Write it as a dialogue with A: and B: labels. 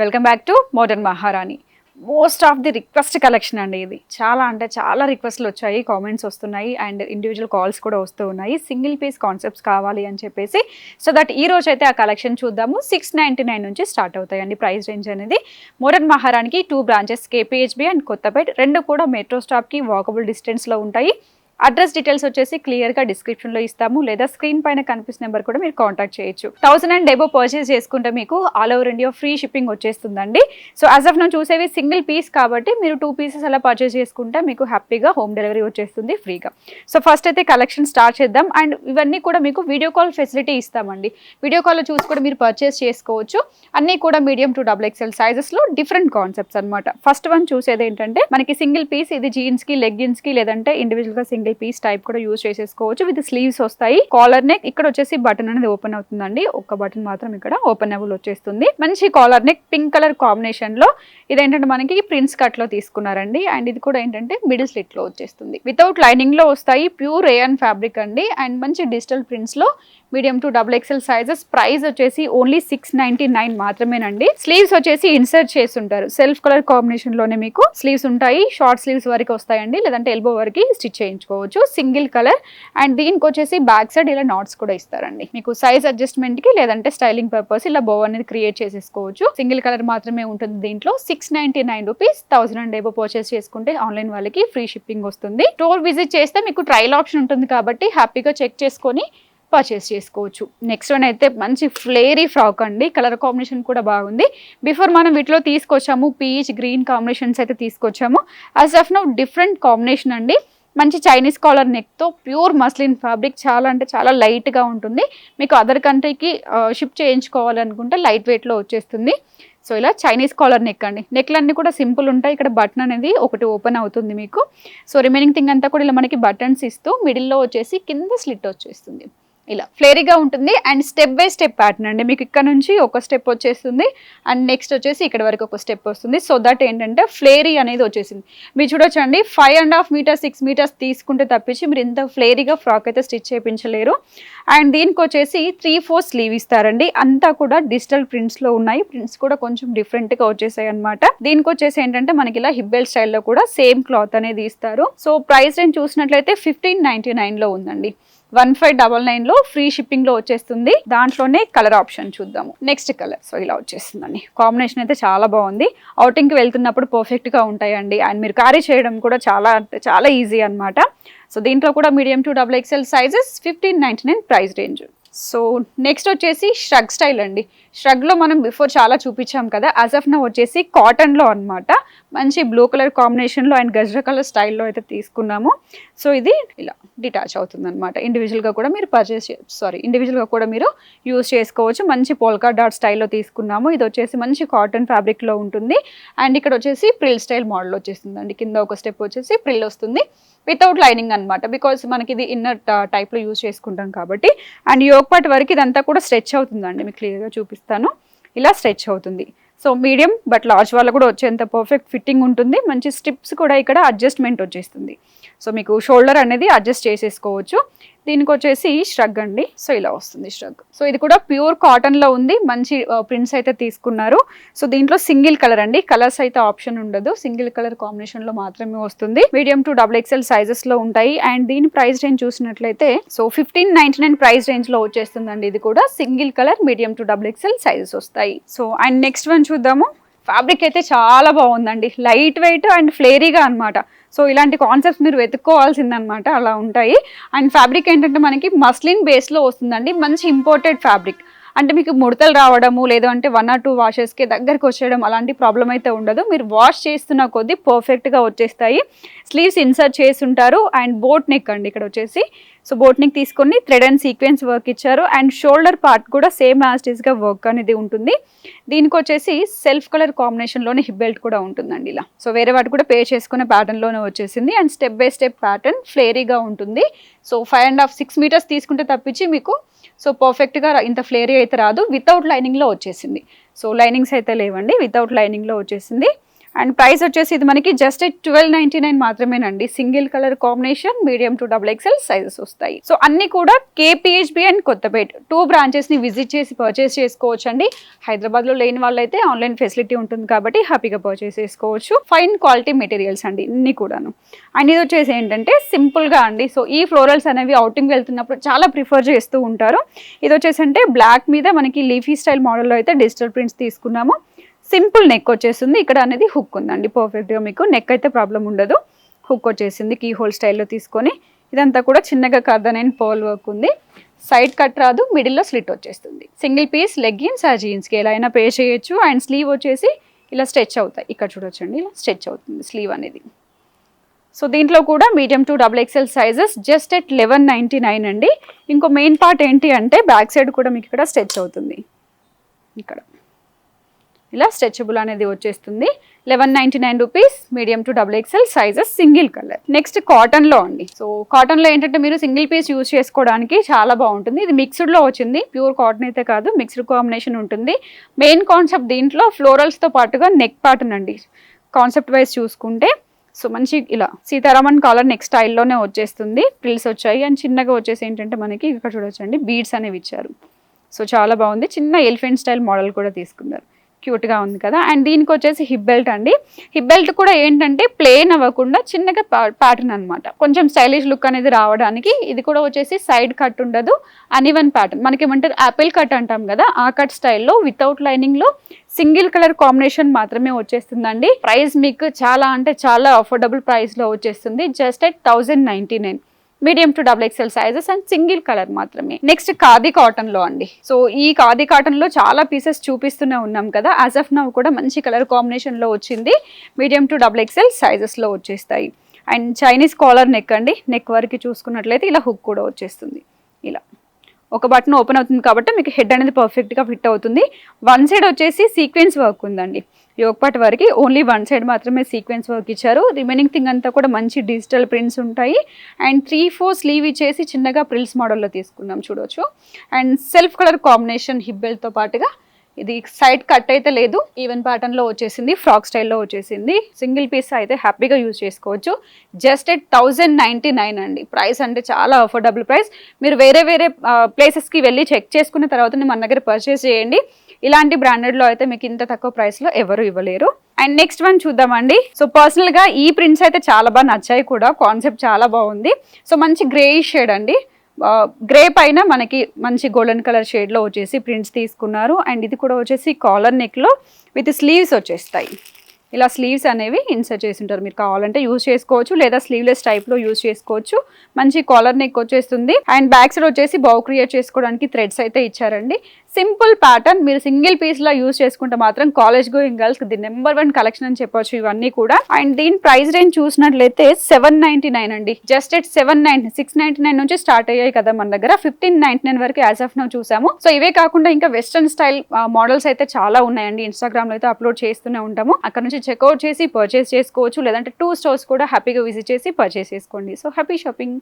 A: Welcome back to modern Maharani. Most of the request collection అండి ఇది. చాలా అంటే చాలా రిక్వెస్ట్లు వచ్చాయి కామెంట్స్ వస్తున్నాయి అండ్ ఇండివిజువల్ కాల్స్ కూడా వస్తూ ఉన్నాయి. సింగిల్ పీస్ కాన్సెప్ట్స్ కావాలి అని చెప్పేసి సో దట్ ఈ రోజు అయితే ఆ కలెక్షన్ చూద్దాము. సిక్స్ నైంటీ నైన్ నుంచి స్టార్ట్ అవుతాయండి ప్రైస్ రేంజ్ అనేది. Modern మహారాణికి two branches KPHB and Kothapet రెండు కూడా మెట్రో స్టాప్కి వాకబుల్ డిస్టెన్స్లో ఉంటాయి. అడ్రస్ డీటెయిల్స్ వచ్చేసి క్లియర్గా డిస్క్రిప్షన్లో ఇస్తాము. లేదా స్క్రీన్ పైన కనిపిస్తున్న నెంబర్ కూడా మీరు కాంటాక్ట్ చేయొచ్చు. థౌసండ్ అండ్ డెబో పర్చేస్ చేసుకుంటే మీకు all over India free shipping వచ్చేస్తుందండి. సో యాజ్ ఆఫ్ నో చూసేవి సింగిల్ పీస్ కాబట్టి మీరు టూ పీసెస్ అలా పర్చేస్ చేసుకుంటే మీకు హ్యాపీగా హోమ్ డెలివరీ వచ్చేస్తుంది ఫ్రీగా. సో ఫస్ట్ అయితే కలెక్షన్ స్టార్ట్ చేద్దాం. అండ్ ఇవన్నీ కూడా మీకు వీడియో కాల్ ఫెసిలిటీ ఇస్తామండి. వీడియో కాల్లో చూసి కూడా మీరు పర్చేస్ చేసుకోవచ్చు. అన్నీ కూడా మీడియం టు డబుల్ ఎక్స్ఎల్ సైజెస్లో డిఫరెంట్ కాన్సెప్ట్స్ అన్నమాట. ఫస్ట్ వన్ చూసేది ఏంటంటే మనకి సింగిల్ పీస్ ఇది జీన్స్కి లెగ్గిన్స్కి లేదంటే individual single single piece type కూడా యూజ్ చేసేసుకోవచ్చు. విత్ స్లీవ్స్ వస్తాయి. కాలర్ నెక్ ఇక్కడ వచ్చేసి బటన్ అనేది ఓపెన్ అవుతుందండి. ఒక్క బటన్ మాత్రం ఇక్కడ ఓపెన్ అవల్ వచ్చేస్తుంది. మంచి కాలర్ నెక్ పింక్ కలర్ కాంబినేషన్లో ఇదేంటంటే మనకి ప్రిన్స్ కట్లో తీసుకున్నారండి. అండ్ ఇది కూడా ఏంటంటే మిడిల్ స్లిట్లో వచ్చేస్తుంది. వితౌట్ లైనింగ్లో వస్తాయి. ప్యూర్ రేయన్ ఫ్యాబ్రిక్ అండి. అండ్ మంచి digital ప్రింట్స్లో medium to double XL sizes price వచ్చేసి ఓన్లీ సిక్స్ నైన్టీ నైన్ మాత్రమేనండి. స్లీవ్స్ వచ్చేసి ఇన్సర్ట్ చేసి ఉంటారు సెల్ఫ్ కలర్ కాంబినేషన్లోనే మీకు స్లీవ్స్ ఉంటాయి. షార్ట్ స్లీవ్స్ వరకు వస్తాయండి. లేదంటే ఎల్బో వరకు స్టిచ్ చేయించుకోవచ్చు. సింగిల్ కలర్ అండ్ దీనికి వచ్చేసి బ్యాక్ సైడ్ ఇలా నాట్స్ కూడా ఇస్తారండి. మీకు సైజ్ అడ్జస్ట్మెంట్కి లేదంటే స్టైలింగ్ పర్పస్ ఇలా బో అనేది క్రియేట్ చేసేసుకోవచ్చు. సింగిల్ కలర్ మాత్రమే ఉంటుంది దీంట్లో. Six ninety nine rupees thousand and above purchase చేసుకుంటే ఆన్లైన్ వాళ్ళకి ఫ్రీ షిప్పింగ్ వస్తుంది. స్టోర్ విజిట్ చేస్తే మీకు ట్రయల్ ఆప్షన్ ఉంటుంది కాబట్టి హ్యాపీగా చెక్ చేసుకొని పర్చేస్ చేసుకోవచ్చు. నెక్స్ట్ వన్ అయితే మంచి ఫ్లేరీ ఫ్రాక్ అండి. కలర్ కాంబినేషన్ కూడా బాగుంది. బిఫోర్ మనం వీటిలో తీసుకొచ్చాము పీచ్ గ్రీన్ కాంబినేషన్స్ అయితే తీసుకొచ్చాము. As of now different combination అండి. మంచి చైనీస్ కాలర్ నెక్తో ప్యూర్ మస్లిన్ ఫ్యాబ్రిక్ చాలా అంటే చాలా లైట్గా ఉంటుంది. మీకు అదర్ కంట్రీకి షిప్ చేయించుకోవాలనుకుంటే లైట్ వెయిట్లో వచ్చేస్తుంది. సో ఇలా చైనీస్ కాలర్ నెక్ అండి. నెక్లన్నీ కూడా సింపుల్ ఉంటాయి. ఇక్కడ బటన్ అనేది ఒకటి ఓపెన్ అవుతుంది మీకు. సో రిమైనింగ్ థింగ్ అంతా కూడా ఇలా మనకి బటన్స్ ఇస్తూ మిడిల్లో వచ్చేసి కింద స్లిట్ వచ్చేస్తుంది. ఇలా ఫ్లేరీగా ఉంటుంది. And step by step pattern అండి. మీకు ఇక్కడ నుంచి ఒక స్టెప్ వచ్చేస్తుంది. అండ్ నెక్స్ట్ వచ్చేసి ఇక్కడ వరకు ఒక స్టెప్ వస్తుంది. సో దట్ ఏంటంటే ఫ్లేరీ అనేది వచ్చేసింది. మీరు చూడొచ్చండి. Five and half metres six metres తీసుకుంటే తప్పించి మీరు ఇంత ఫ్లేరీగా ఫ్రాక్ అయితే స్టిచ్ చేయించలేరు. అండ్ దీనికి వచ్చేసి త్రీ ఫోర్ స్లీవ్ ఇస్తారండి. అంతా కూడా డిజిటల్ ప్రింట్స్లో ఉన్నాయి. ప్రింట్స్ కూడా కొంచెం డిఫరెంట్గా వచ్చేసాయి అనమాట దీనికి వచ్చేసి ఏంటంటే మనకి ఇలా హిబ్బెల్ స్టైల్లో కూడా సేమ్ క్లాత్ అనేది ఇస్తారు. సో ప్రైస్ రేంజ్ చూసినట్లయితే ఫిఫ్టీన్ నైన్టీ నైన్లో ఉందండి. వన్ ఫైవ్ డబల్ నైన్లో ఫ్రీ షిప్పింగ్లో వచ్చేస్తుంది. దాంట్లోనే కలర్ ఆప్షన్ చూద్దాము. Next colour. సో ఇలా వచ్చేస్తుందండి. కాంబినేషన్ అయితే చాలా బాగుంది. అవుటింగ్కి వెళ్తున్నప్పుడు పర్ఫెక్ట్గా ఉంటాయండి. అండ్ మీరు క్యారీ చేయడం కూడా చాలా అంటే చాలా ఈజీ అనమాట సో దీంట్లో కూడా medium to double XL sizes fifteen ninety nine price range. So next వచ్చేసి షగ్ స్టైల్ అండి. స్ట్రగ్లో మనం బిఫోర్ చాలా చూపించాం కదా యాజ్ ఆఫ్ నా వచ్చేసి కాటన్లో అనమాట మంచి బ్లూ కలర్ కాంబినేషన్లో అండ్ గజ్ర కలర్ స్టైల్లో అయితే తీసుకున్నాము. సో ఇది ఇలా డిటాచ్ అవుతుంది అనమాట ఇండివిజువల్గా కూడా మీరు పర్చేస్ సారీ ఇండివిజువల్గా కూడా మీరు యూస్ చేసుకోవచ్చు. మంచి పోల్కా డాట్ స్టైల్లో తీసుకున్నాము. ఇది వచ్చేసి మంచి కాటన్ ఫ్యాబ్రిక్లో ఉంటుంది. అండ్ ఇక్కడ వచ్చేసి ప్రిల్ స్టైల్ మోడల్ వచ్చేస్తుంది అండి కింద ఒక స్టెప్ వచ్చేసి ప్రిల్ వస్తుంది. వితౌట్ లైనింగ్ అనమాట బికాస్ మనకి ఇది ఇన్నర్ టైప్లో యూజ్ చేసుకుంటాం కాబట్టి. అండ్ యోగ్ పార్ట్ వరకు ఇదంతా కూడా స్ట్రెచ్ అవుతుందండి. మీకు క్లియర్గా చూపిస్తాను ఇలా స్ట్రెచ్ అవుతుంది. సో మీడియం బట్ లార్జ్ వాళ్ళకు కూడా వచ్చేంత పర్ఫెక్ట్ ఫిట్టింగ్ ఉంటుంది. మంచి స్టిప్స్ కూడా ఇక్కడ అడ్జస్ట్మెంట్ వచ్చేస్తుంది. సో మీకు షోల్డర్ అనేది అడ్జస్ట్ చేసేసుకోవచ్చు. దీనికి వచ్చేసి ష్రగ్ అండి. సో ఇలా వస్తుంది ష్రగ్ సో ఇది కూడా ప్యూర్ కాటన్లో ఉంది. మంచి ప్రింట్స్ అయితే తీసుకున్నారు. సో దీంట్లో సింగిల్ కలర్ అండి. కలర్స్ అయితే ఆప్షన్ ఉండదు. సింగిల్ కలర్ కాంబినేషన్లో మాత్రమే వస్తుంది. మీడియం టు డబుల్ ఎక్స్ఎల్ సైజెస్లో ఉంటాయి. అండ్ దీని ప్రైస్ రేంజ్ చూసినట్లయితే so fifteen ninety nine price రేంజ్లో వచ్చేస్తుందండి. ఇది కూడా single colour medium to double XL sizes వస్తాయి. సో అండ్ నెక్స్ట్ వన్ చూద్దాము. ఫ్యాబ్రిక్ అయితే చాలా బాగుందండి. లైట్ వెయిట్ అండ్ ఫ్లేరీగా అనమాట సో ఇలాంటి కాన్సెప్ట్స్ మీరు వెతుక్కోవాల్సిందనమాట అలా ఉంటాయి. అండ్ ఫ్యాబ్రిక్ ఏంటంటే మనకి మస్లిన్ బేస్లో వస్తుందండి. మంచి ఇంపోర్టెడ్ ఫ్యాబ్రిక్. అంటే మీకు ముడతలు రావడము లేదు అంటే వన్ ఆర్ టూ వాషెస్కి దగ్గరికి వచ్చేయడం అలాంటి ప్రాబ్లం అయితే ఉండదు. మీరు వాష్ చేస్తున్న కొద్దీ పర్ఫెక్ట్గా వచ్చేస్తాయి. స్లీవ్స్ ఇన్సర్ట్ చేసి ఉంటారు అండ్ బోట్ నెక్ అండి ఇక్కడ వచ్చేసి. సో బోట్ నెక్ తీసుకొని థ్రెడ్ అండ్ సీక్వెన్స్ వర్క్ ఇచ్చారు అండ్ షోల్డర్ పార్ట్ కూడా సేమ్ యాస్టీస్గా వర్క్ అనేది ఉంటుంది. దీనికి వచ్చేసి సెల్ఫ్ కలర్ కాంబినేషన్లోనే హిప్ బెల్ట్ కూడా ఉంటుందండి ఇలా. సో వేరే వాటి కూడా పే చేసుకునే ప్యాటర్న్లోనే వచ్చేసింది and step by step pattern ఫ్లేరీగా ఉంటుంది. So five and half six metres తీసుకుంటే తప్పించి మీకు సో పర్ఫెక్ట్గా ఇంత ఫ్లేరీ అయితే రాదు. వితౌట్ లైనింగ్లో వచ్చేసింది. సో లైనింగ్స్ అయితే లేవండి. వితౌట్ లైనింగ్లో వచ్చేసింది. అండ్ ప్రైస్ వచ్చేసి ఇది మనకి జస్ట్ ట్వెల్వ్ నైన్టీ నైన్ మాత్రమేనండి. Single colour combination medium to double XL sizes వస్తాయి. సో అన్ని కూడా కేపీహెచ్బి అండ్ కొత్తపేట టూ బ్రాంచెస్ని విజిట్ చేసి పర్చేస్ చేసుకోవచ్చు అండి హైదరాబాద్లో లేని వాళ్ళైతే ఆన్లైన్ ఫెసిలిటీ ఉంటుంది కాబట్టి హ్యాపీగా పర్చేస్ చేసుకోవచ్చు. ఫైన్ క్వాలిటీ మెటీరియల్స్ అండి ఇన్ని కూడాను. అండ్ ఇది వచ్చేసి ఏంటంటే సింపుల్గా అండి. సో ఈ ఫ్లోరల్స్ అనేవి అవుటింగ్ వెళ్తున్నప్పుడు చాలా ప్రిఫర్ చేస్తూ ఉంటారు. ఇది వచ్చేసి అంటే బ్లాక్ మీద మనకి లీఫీ స్టైల్ మోడల్లో అయితే డిజిటల్ ప్రింట్స్ తీసుకున్నాము. సింపుల్ నెక్ వచ్చేసింది. ఇక్కడ అనేది హుక్ ఉందండి. పర్ఫెక్ట్గా మీకు నెక్ అయితే ప్రాబ్లం ఉండదు. హుక్ వచ్చేసింది కీ హోల్ స్టైల్లో తీసుకొని. ఇదంతా కూడా చిన్నగా కర్దనైన పోల్ వర్క్ ఉంది. సైడ్ కట్ రాదు మిడిల్లో స్లిట్ వచ్చేస్తుంది. సింగిల్ పీస్ లెగ్గిన్స్ ఆ జీన్స్కి ఎలా అయినా పే చేయొచ్చు. అండ్ స్లీవ్ వచ్చేసి ఇలా స్ట్రెచ్ అవుతాయి. ఇక్కడ చూడొచ్చండి ఇలా స్ట్రెచ్ అవుతుంది స్లీవ్ అనేది. సో దీంట్లో కూడా medium to double XL sizes just at eleven ninety nine అండి. ఇంకో మెయిన్ పార్ట్ ఏంటి అంటే బ్యాక్ సైడ్ కూడా మీకు ఇక్కడ స్ట్రెచ్ అవుతుంది. ఇక్కడ. ఇలా స్ట్రెచబుల్ అనేది వచ్చేస్తుంది. Eleven ninety nine rupees medium to double XL sizes single colour next కాటన్లో అండి. సో కాటన్లో ఏంటంటే మీరు సింగిల్ పీస్ యూస్ చేసుకోవడానికి చాలా బాగుంటుంది. ఇది మిక్స్డ్లో వచ్చింది. ప్యూర్ కాటన్ అయితే కాదు మిక్స్డ్ కాంబినేషన్ ఉంటుంది. మెయిన్ కాన్సెప్ట్ దీంట్లో ఫ్లోరల్స్తో పాటుగా నెక్ ప్యాటర్న్ అండి. కాన్సెప్ట్ వైజ్ చూసుకుంటే సో మంచి ఇలా సీతారామన్ కాలర్ నెక్స్ట్ స్టైల్లోనే వచ్చేస్తుంది. ప్రిల్స్ వచ్చాయి. అండ్ చిన్నగా వచ్చేసి ఏంటంటే మనకి ఇక్కడ చూడొచ్చండి. బీడ్స్ అనేవి ఇచ్చారు. సో చాలా బాగుంది. చిన్న ఎలిఫెంట్ స్టైల్ మోడల్ కూడా తీసుకున్నారు. క్యూట్గా ఉంది కదా. అండ్ దీనికి వచ్చేసి హిప్ బెల్ట్ అండి. హిప్ బెల్ట్ కూడా ఏంటంటే ప్లేన్ అవ్వకుండా చిన్నగా ప్యాటర్న్ అనమాట కొంచెం స్టైలిష్ లుక్ అనేది రావడానికి ఇది కూడా వచ్చేసి సైడ్ కట్ ఉండదు. అనివన్ ప్యాటర్న్. మనకి ఏమంటారు యాపిల్ కట్ అంటాం కదా ఆ కట్ స్టైల్లో వితౌట్ లైనింగ్లో సింగిల్ కలర్ కాంబినేషన్ మాత్రమే వచ్చేస్తుందండి. ప్రైస్ మీకు చాలా అంటే చాలా అఫోర్డబుల్ ప్రైస్లో వచ్చేస్తుంది. Just at thousand ninety nine. Medium to double XL sizes and single colour మాత్రమే. నెక్స్ట్ ఖాదీ కాటన్లో అండి. సో ఈ ఖాదీ కాటన్లో చాలా పీసెస్ చూపిస్తూనే ఉన్నాం కదా. యాజ్ ఆఫ్ నవ్ కూడా మంచి కలర్ కాంబినేషన్లో వచ్చింది. మీడియం టు డబుల్ ఎక్స్ఎల్ సైజెస్లో వచ్చేస్తాయి. అండ్ చైనీస్ కాలర్ నెక్ అండి. నెక్ వరకు చూసుకున్నట్లయితే ఇలా హుక్ కూడా వచ్చేస్తుంది. ఒక బటన్ ఓపెన్ అవుతుంది కాబట్టి మీకు హెడ్ అనేది పర్ఫెక్ట్గా ఫిట్ అవుతుంది. వన్ సైడ్ వచ్చేసి సీక్వెన్స్ వర్క్ ఉందండి. యోగపాటి వరకు ఓన్లీ వన్ సైడ్ మాత్రమే సీక్వెన్స్ వర్క్ ఇచ్చారు. రిమైనింగ్ థింగ్ అంతా కూడా మంచి డిజిటల్ ప్రింట్స్ ఉంటాయి. అండ్ త్రీ ఫోర్ స్లీవ్ ఇచ్చేసి చిన్నగా ప్రిల్స్ మోడల్లో తీసుకున్నాం చూడవచ్చు అండ్ సెల్ఫ్ కలర్ కాంబినేషన్ హిబ్బెల్తో పాటుగా ఇది సైడ్ కట్ అయితే లేదు. ఈవెన్ ప్యాటర్న్లో వచ్చేసింది ఫ్రాక్ స్టైల్లో వచ్చేసింది. సింగిల్ పీస్ అయితే హ్యాపీగా యూజ్ చేసుకోవచ్చు. Just at thousand ninety nine అండి. ప్రైస్ అంటే చాలా అఫోర్డబుల్ ప్రైస్ మీరు వేరే వేరే ప్లేసెస్కి వెళ్ళి చెక్ చేసుకున్న తర్వాత మన దగ్గర పర్చేస్ చేయండి. ఇలాంటి బ్రాండెడ్లో అయితే మీకు ఇంత తక్కువ ప్రైస్లో ఎవరు ఇవ్వలేరు. అండ్ నెక్స్ట్ వన్ చూద్దామండి. సో పర్సనల్గా ఈ ప్రింట్స్ అయితే చాలా బాగా నచ్చాయి కూడా. కాన్సెప్ట్ చాలా బాగుంది. సో మంచి గ్రే షేడ్ అండి. గ్రే పైన మనకి మంచి గోల్డెన్ కలర్ షేడ్లో వచ్చేసి ప్రింట్స్ తీసుకున్నారు. అండ్ ఇది కూడా వచ్చేసి కాలర్ నెక్లో విత్ స్లీవ్స్ వచ్చేస్తాయి. ఇలా స్లీవ్స్ అనేవి ఇన్సర్ట్ చేసి ఉంటారు మీరు కావాలంటే యూజ్ చేసుకోవచ్చు లేదా స్లీవ్లెస్ టైప్లో యూజ్ చేసుకోవచ్చు. మంచి కాలర్ నెక్ వచ్చేస్తుంది. అండ్ బ్యాక్ సైడ్ వచ్చేసి బౌ క్రియేట్ చేసుకోవడానికి థ్రెడ్స్ అయితే ఇచ్చారండి. Simple pattern. మీరు సింగిల్ పీస్లో యూజ్ చేసుకుంటే మాత్రం college going girls the number one collection అని చెప్పొచ్చు ఇవన్నీ కూడా. అండ్ దీని ప్రైస్ రేంజ్ చూసినట్లయితే సెవెన్ నైన్టీ నైన్ అండి. Just at seven nine six ninety nine నుంచి స్టార్ట్ అయ్యాయి కదా మన దగ్గర. ఫిఫ్టీన్ నైన్టీ నైన్ వరకు యాజ్ ఆఫ్ నౌ చూసాము. సో ఇవే కాకుండా ఇంకా వెస్ట్రన్ స్టైల్ మోడల్స్ అయితే చాలా ఉన్నాయండి. ఇన్స్టాగ్రామ్లో అయితే అప్లోడ్ చేస్తూనే ఉంటాము. అక్కడ నుంచి చెక్అవుట్ చేసి పర్చేస్ చేసుకోవచ్చు. లేదంటే టూ స్టోర్స్ కూడా హ్యాపీగా విజిట్ చేసి పర్చేస్ చేసుకోండి. So happy shopping.